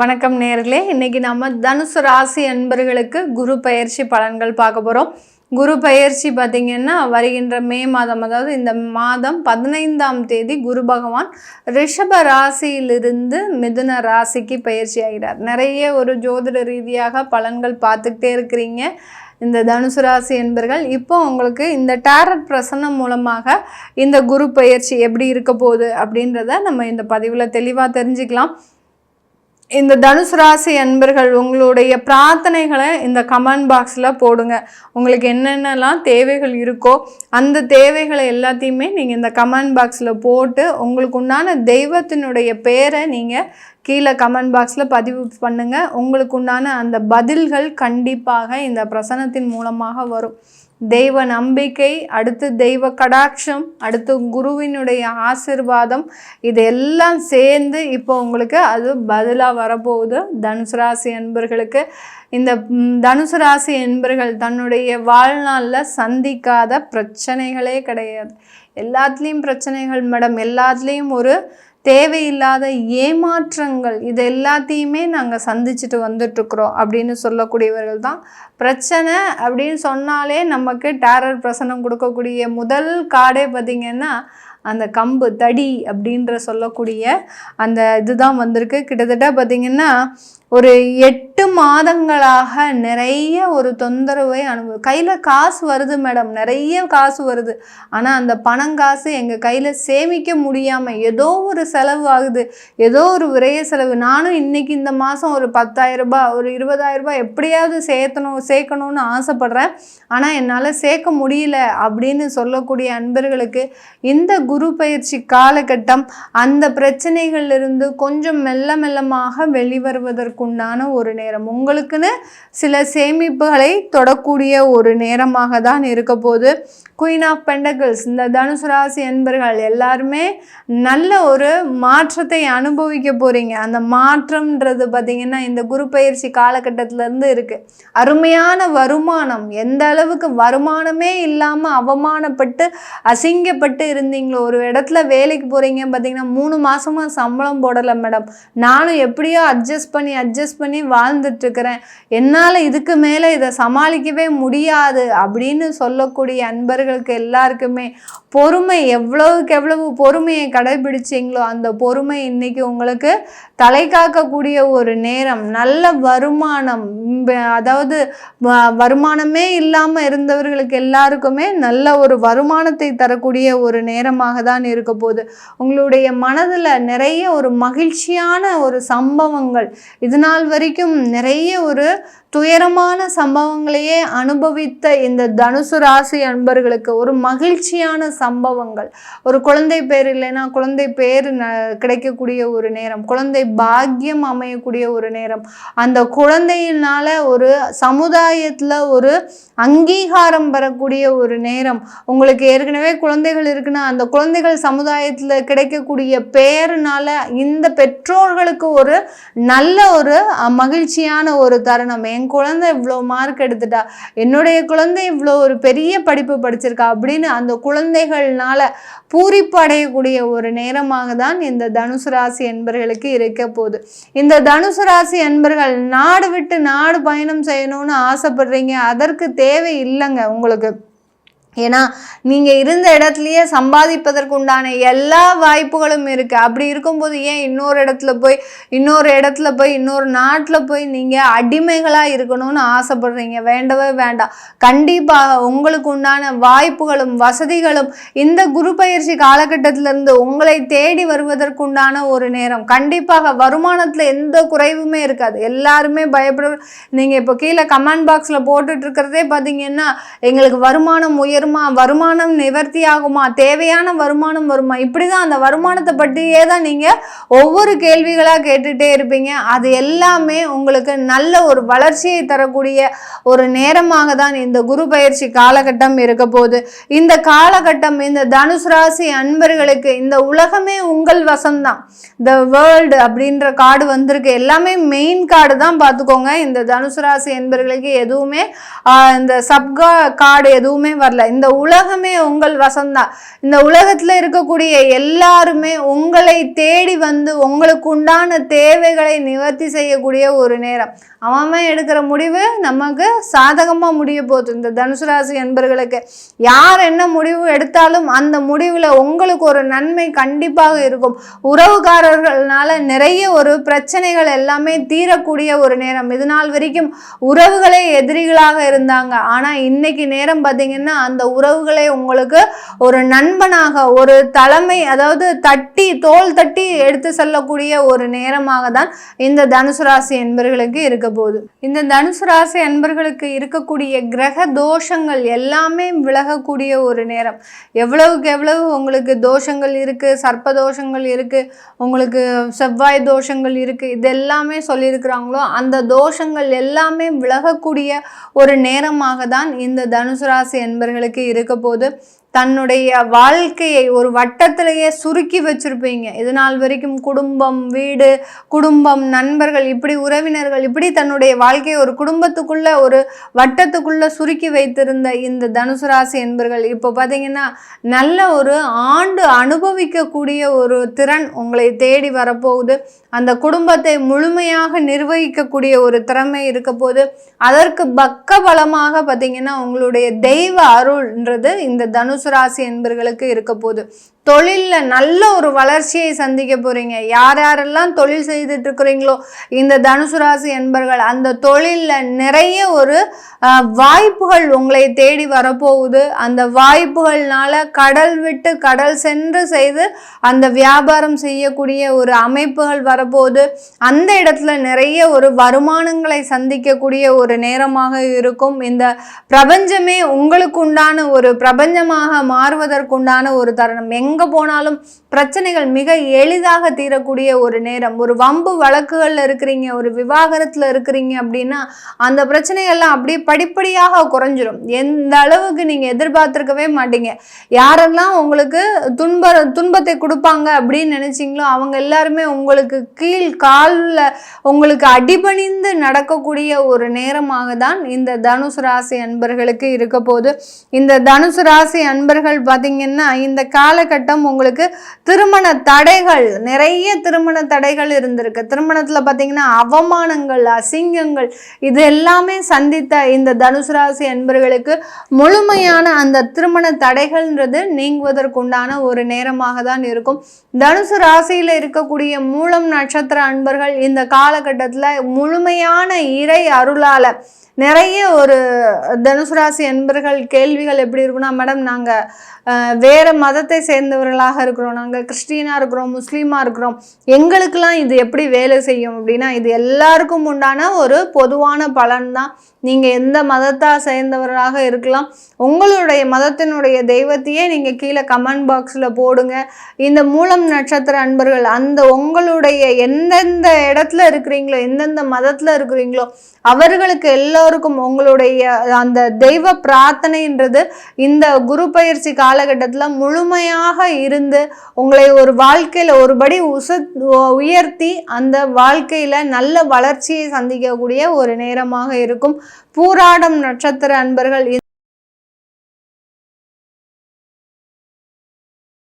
வணக்கம் நேர்களே. இன்றைக்கி நம்ம தனுசு ராசி அன்பர்களுக்கு குரு பயிற்சி பலன்கள் பார்க்க போகிறோம் குரு பயிற்சி பார்த்திங்கன்னா வருகின்ற மே மாதம் அதாவது இந்த மாதம் பதினைந்தாம் தேதி குரு பகவான் ரிஷப ராசியிலிருந்து மிதுன ராசிக்கு பயிற்சி ஆகிறார். நிறைய ஒரு ஜோதிட ரீதியாக பலன்கள் பார்த்துக்கிட்டே இருக்கிறீங்க. இந்த தனுசு ராசி என்பர்கள் இப்போ உங்களுக்கு இந்த டேரட் பிரசன்னம் மூலமாக இந்த குரு பயிற்சி எப்படி இருக்க போகுது அப்படின்றத நம்ம இந்த பதிவில் தெளிவாக தெரிஞ்சுக்கலாம். இந்த தனுசு ராசி அன்பர்கள் உங்களுடைய பிரார்த்தனைகளை இந்த கமெண்ட் பாக்ஸில் போடுங்க. உங்களுக்கு என்னென்னலாம் தேவைகள் இருக்கோ அந்த தேவைகளை எல்லாத்தையுமே நீங்கள் இந்த கமெண்ட் பாக்ஸில் போட்டு உங்களுக்கு உண்டான தெய்வத்தினுடைய பேரை நீங்கள் கீழே கமெண்ட் பாக்ஸில் பதிவு பண்ணுங்கள் உங்களுக்கு உண்டான அந்த பதில்கள் கண்டிப்பாக இந்த பிரசனத்தின் மூலமாக வரும். தெய்வ நம்பிக்கை அடுத்து தெய்வ கடாட்சம் அடுத்து குருவினுடைய ஆசிர்வாதம் இது எல்லாம் சேர்ந்து இப்போ உங்களுக்கு அது பதிலாக வரப்போகுது. தனுசு ராசி என்பர்களுக்கு இந்த தனுசு ராசி என்பர்கள் தன்னுடைய வாழ்நாளில் சந்திக்காத பிரச்சனைகளே கிடையாது. எல்லாத்துலேயும் பிரச்சனைகள் மேடம். எல்லாத்துலேயும் ஒரு தேவையில்லாத ஏமாற்றங்கள் இது எல்லாத்தையுமே நாங்கள் சந்திச்சுட்டு வந்துட்டுருக்குறோம் அப்படின்னு சொல்லக்கூடியவர்கள் தான் பிரச்சனை அப்படின்னு சொன்னாலே நமக்கு டேரர் பிரசனம் கொடுக்கக்கூடிய முதல் காடே பார்த்திங்கன்னா அந்த கம்பு தடி அப்படின்ற சொல்லக்கூடிய அந்த இதுதான் வந்திருக்கு. கிட்டத்தட்ட பார்த்திங்கன்னா ஒரு எட்டு மாதங்களாக நிறைய ஒரு தொந்தரவை அனுபவி கையில் காசு வருது மேடம். நிறைய காசு வருது. ஆனால் அந்த பணம் காசு எங்கள் கையில் சேமிக்க முடியாமல் ஏதோ ஒரு செலவு ஆகுது. ஏதோ ஒரு விரைய செலவு. நானும் இன்றைக்கி இந்த மாதம் ஒரு பத்தாயிரரூபா ஒரு இருபதாயிரரூபா எப்படியாவது சேர்த்தணும் சேர்க்கணும்னு ஆசைப்படுறேன். ஆனால் என்னால் சேர்க்க முடியல அப்படின்னு சொல்லக்கூடிய அன்பர்களுக்கு இந்த குரு பயிற்சி காலகட்டம் அந்த பிரச்சனைகளிலிருந்து கொஞ்சம் மெல்ல மெல்லமாக வெளிவருவதற்கு உண்டான ஒரு நேரம். உங்களுக்குன்னு சில சேமிப்புகளை தொடக்கூடிய ஒரு நேரமாக தான் இருக்க போது குயின் ஆஃப் பெண்டகிள்ஸ் இந்த தனுசு ராசி என்பர்கள் எல்லாருமே நல்ல ஒரு மாற்றத்தை அனுபவிக்க போகிறீங்க அந்த மாற்றம்ன்றது பார்த்திங்கன்னா இந்த குரு பயிற்சி காலகட்டத்திலேருந்து இருக்குது அருமையான வருமானம். எந்த அளவுக்கு வருமானமே இல்லாமல் அவமானப்பட்டு அசிங்கப்பட்டு இருந்தீங்களோ ஒரு இடத்துல வேலைக்கு போகிறீங்க பார்த்திங்கன்னா மூணு மாதமாக சம்பளம் போடலை மேடம். நானும் எப்படியோ அட்ஜஸ்ட் பண்ணி அட்ஜஸ்ட் பண்ணி வாழ்ந்துட்டுருக்கிறேன். என்னால் இதுக்கு மேலே இதை சமாளிக்கவே முடியாது அப்படின்னு சொல்லக்கூடிய அன்பர்களுக்கு எல்லாருக்குமே பொறுமை எவ்வளவுக்கு எவ்வளவு பொறுமையை கடைபிடிச்சிங்களோ அந்த பொறுமை இன்னைக்கு உங்களுக்கு தலை காக்கக்கூடிய ஒரு நேரம். நல்ல வருமானம். அதாவது வ- வருமானமே இல்லாமல் இருந்தவர்களுக்கு எல்லாருக்குமே நல்ல ஒரு வருமானத்தை தரக்கூடிய ஒரு நேரமாக தான் இருக்க போகுது. உங்களுடைய மனதில் நிறைய ஒரு மகிழ்ச்சியான ஒரு சம்பவங்கள். இது நாள் வரைக்கும் நிறைய ஒரு துயரமான சம்பவங்களையே அனுபவித்த இந்த தனுசு ராசி அன்பர்களுக்கு ஒரு மகிழ்ச்சியான சம்பவங்கள். ஒரு குழந்தை பேர் இல்லைன்னா குழந்தை பேர் ந கிடைக்கக்கூடிய ஒரு நேரம். குழந்தை பாக்கியம் அமையக்கூடிய ஒரு நேரம். அந்த குழந்தையினால ஒரு சமுதாயத்தில் ஒரு அங்கீகாரம் பெறக்கூடிய ஒரு நேரம். உங்களுக்கு ஏற்கனவே குழந்தைகள் இருக்குன்னா அந்த குழந்தைகள் சமுதாயத்தில் கிடைக்கக்கூடிய பெயர்னால இந்த பெற்றோர்களுக்கு ஒரு நல்ல ஒரு மகிழ்ச்சியான ஒரு தருணம் என் குழந்தை இவ்வளோ மார்க் எடுத்துட்டா என்னுடைய குழந்தை இவ்வளோ ஒரு பெரிய படிப்பு படிச்சிருக்கா அப்படின்னு அந்த குழந்தைகள்னால பூரிப்பு அடையக்கூடிய ஒரு நேரமாக தான் இந்த தனுசு ராசி என்பர்களுக்கு இருக்க போகுது. இந்த தனுசு ராசி என்பர்கள் நாடு விட்டு நாடு பயணம் செய்யணும்னு ஆசைப்படுறீங்க அதற்கு தேவை இல்லைங்க உங்களுக்கு. ஏன்னா நீங்கள் இருந்த இடத்துலையே சம்பாதிப்பதற்கு உண்டான எல்லா வாய்ப்புகளும் இருக்குது அப்படி இருக்கும்போது ஏன் இன்னொரு இடத்துல போய் இன்னொரு இடத்துல போய் இன்னொரு நாட்டில் போய் நீங்கள் அடிமைகளாக இருக்கணும்னு ஆசைப்படுறீங்க? வேண்டவே வேண்டாம். கண்டிப்பாக உங்களுக்கு உண்டான வாய்ப்புகளும் வசதிகளும் இந்த குரு பயிற்சி காலகட்டத்திலிருந்து உங்களை தேடி வருவதற்குண்டான ஒரு நேரம். கண்டிப்பாக வருமானத்தில் எந்த குறைவுமே இருக்காது. எல்லாருமே பயப்பட நீங்கள் இப்போ கீழே கமெண்ட் பாக்ஸில் போட்டுட்ருக்கிறதே பார்த்தீங்கன்னா எங்களுக்கு வருமானம் உயரும் வருமானம் நிவர்த்தி ஆகுமா? தேவையான வருமானம் வருமா? இப்படி தான் அந்த வருமானத்தை பற்றியே தான் நீங்கள் ஒவ்வொரு கேள்விகளாக கேட்டுகிட்டே இருப்பீங்க. அது எல்லாமே உங்களுக்கு நல்ல ஒரு வளர்ச்சியை தரக்கூடிய ஒரு நேரமாக தான் இந்த குரு பயிற்சி காலகட்டம் இருக்க போகுது. இந்த காலகட்டம் இந்த தனுசு ராசி அன்பர்களுக்கு இந்த உலகமே உங்கள் வசம்தான். த வேர்ல்டு அப்படின்ற கார்டு வந்திருக்கு. எல்லாமே மெயின் கார்டு தான் பார்த்துக்கோங்க. இந்த தனுசு ராசி என்பர்களுக்கு எதுவுமே இந்த சப்கா கார்டு எதுவுமே வரல. இந்த உலகமே உங்கள் வசம்தான். இந்த உலகத்தில் இருக்கக்கூடிய எல்லாருமே உங்களை தேடி வந்து உங்களுக்கு உண்டான தேவைகளை நிவர்த்தி செய்யக்கூடிய ஒரு நேரம். அவன் எடுக்கிற முடிவு நமக்கு சாதகமாக முடிய போகுது. இந்த தனுசு ராசி என்பர்களுக்கு யார் என்ன முடிவு எடுத்தாலும் அந்த முடிவில் உங்களுக்கு ஒரு நன்மை கண்டிப்பாக இருக்கும். உறவுக்காரர்கள்னால நிறைய ஒரு பிரச்சனைகள் எல்லாமே தீரக்கூடிய ஒரு நேரம். இது நாள் வரைக்கும் உறவுகளே எதிரிகளாக இருந்தாங்க. ஆனால் இன்னைக்கு நேரம் பார்த்தீங்கன்னா அந்த அந்த உறவுகளை உங்களுக்கு ஒரு நண்பனாக ஒரு தலைமை அதாவது தட்டி தோல் தட்டி எடுத்து செல்லக்கூடிய ஒரு நேரமாக தான் இந்த தனுசு ராசி என்பர்களுக்கு இருக்க போகுது. இந்த தனுசு ராசி என்பர்களுக்கு இருக்கக்கூடிய கிரக தோஷங்கள் எல்லாமே விலகக்கூடிய ஒரு நேரம். எவ்வளவுக்கு எவ்வளவு உங்களுக்கு தோஷங்கள் இருக்கு சர்ப்ப தோஷங்கள் இருக்கு உங்களுக்கு செவ்வாய் தோஷங்கள் இருக்கு இது எல்லாமே சொல்லியிருக்கிறாங்களோ அந்த தோஷங்கள் எல்லாமே விலகக்கூடிய ஒரு நேரமாக தான் இந்த தனுசு ராசி என்பர்களுக்கு இருக்க. போது தன்னுடைய வாழ்க்கையை ஒரு வட்டத்திலேயே சுருக்கி வச்சிருப்பீங்க. இது நாள் வரைக்கும் குடும்பம் வீடு குடும்பம் நண்பர்கள் இப்படி உறவினர்கள் இப்படி தன்னுடைய வாழ்க்கையை ஒரு குடும்பத்துக்குள்ள ஒரு வட்டத்துக்குள்ளே சுருக்கி வைத்திருந்த இந்த தனுசு ராசி என்பர்கள் இப்போ பார்த்தீங்கன்னா நல்ல ஒரு ஆண்டு அனுபவிக்கக்கூடிய ஒரு திறன் உங்களை தேடி வரப்போகுது. அந்த குடும்பத்தை முழுமையாக நிர்வகிக்கக்கூடிய ஒரு திறமை இருக்க போது அதற்கு பக்க பலமாக பார்த்தீங்கன்னா உங்களுடைய தெய்வ அருள்ன்றது இந்த தனுசு ராசி என்பர்களுக்கு இருக்க போகுது தொழிலில் நல்ல ஒரு வளர்ச்சியை சந்திக்க போகிறீங்க யார் யாரெல்லாம் தொழில் செய்துட்டு இருக்கிறீங்களோ இந்த தனுசு ராசி என்பர்கள் அந்த தொழிலில் நிறைய ஒரு வாய்ப்புகள் உங்களை தேடி வரப்போகுது. அந்த வாய்ப்புகள்னால கடல் விட்டு கடல் சென்று செய்து அந்த வியாபாரம் செய்யக்கூடிய ஒரு அமைப்புகள் வரப்போகுது. அந்த இடத்துல நிறைய ஒரு வருமானங்களை சந்திக்கக்கூடிய ஒரு நேரமாக இருக்கும். இந்த பிரபஞ்சமே உங்களுக்கு உண்டான ஒரு பிரபஞ்சமாக மாறுவதற்குண்டான ஒரு தருணம். எங்க போனாலும் பிரச்சனைகள் மிக எளிதாக தீரக்கூடிய ஒரு நேரம். ஒரு வம்பு வழக்குகளில் இருக்கிறீங்க ஒரு விவாகரத்தில் இருக்கிறீங்க அப்படின்னா அந்த பிரச்சனைகள்லாம் அப்படியே படிப்படியாக குறைஞ்சிரும். எந்த அளவுக்கு நீங்கள் எதிர்பார்த்துருக்கவே மாட்டீங்க. யாரெல்லாம் உங்களுக்கு துன்ப துன்பத்தை கொடுப்பாங்க அப்படின்னு நினச்சிங்களோ அவங்க எல்லாருமே உங்களுக்கு கீழ் காலில் உங்களுக்கு அடிபணிந்து நடக்கக்கூடிய ஒரு நேரமாக தான் இந்த தனுசு ராசி அன்பர்களுக்கு இருக்க போது இந்த தனுசு ராசி அன்பர்கள் பார்த்திங்கன்னா இந்த காலகட்டம் உங்களுக்கு திருமண தடைகள் நிறைய திருமண தடைகள் இருந்திருக்கு. திருமணத்தில் பார்த்தீங்கன்னா அவமானங்கள் அசிங்கங்கள் இது எல்லாமே சந்தித்த இந்த தனுசு ராசி அன்பர்களுக்கு முழுமையான அந்த திருமண தடைகள்ன்றது நீங்குவதற்குண்டான ஒரு நேரமாக தான் இருக்கும். தனுசு ராசியில் இருக்கக்கூடிய மூலம் நட்சத்திர அன்பர்கள் இந்த காலகட்டத்தில் முழுமையான இறை அருளால் நிறைய ஒரு தனுசு ராசி கேள்விகள் எப்படி இருக்குன்னா மேடம் நாங்கள் வேறு மதத்தை சேர்ந்தவர்களாக இருக்கிறோம். நாங்கள் கிறிஸ்டியனாக இருக்கிறோம் முஸ்லீமாக இருக்கிறோம். எங்களுக்கெல்லாம் இது எப்படி வேலை செய்யும்? அப்படின்னா இது எல்லாருக்கும் உண்டான ஒரு பொதுவான பலன் தான். நீங்கள் எந்த மதத்தை சேர்ந்தவராக இருக்கலாம் உங்களுடைய மதத்தினுடைய தெய்வத்தையே நீங்கள் கீழே கமெண்ட் பாக்ஸில் போடுங்க. இந்த மூலம் நட்சத்திர அன்பர்கள் அந்த உங்களுடைய எந்தெந்த இடத்துல இருக்கிறீங்களோ எந்தெந்த மதத்தில் இருக்கிறீங்களோ அவர்களுக்கு எல்லோருக்கும் உங்களுடைய அந்த தெய்வ பிரார்த்தனைன்றது இந்த குரு பயிற்சி காலகட்டத்தில் முழுமையாக இருந்து உங்களை ஒரு வாழ்க்கையில் ஒருபடி உச உயர்த்தி அந்த வாழ்க்கையில் நல்ல வளர்ச்சியை சந்திக்கக்கூடிய ஒரு நேரமாக இருக்கும். பூராடம் நட்சத்திர அன்பர்கள்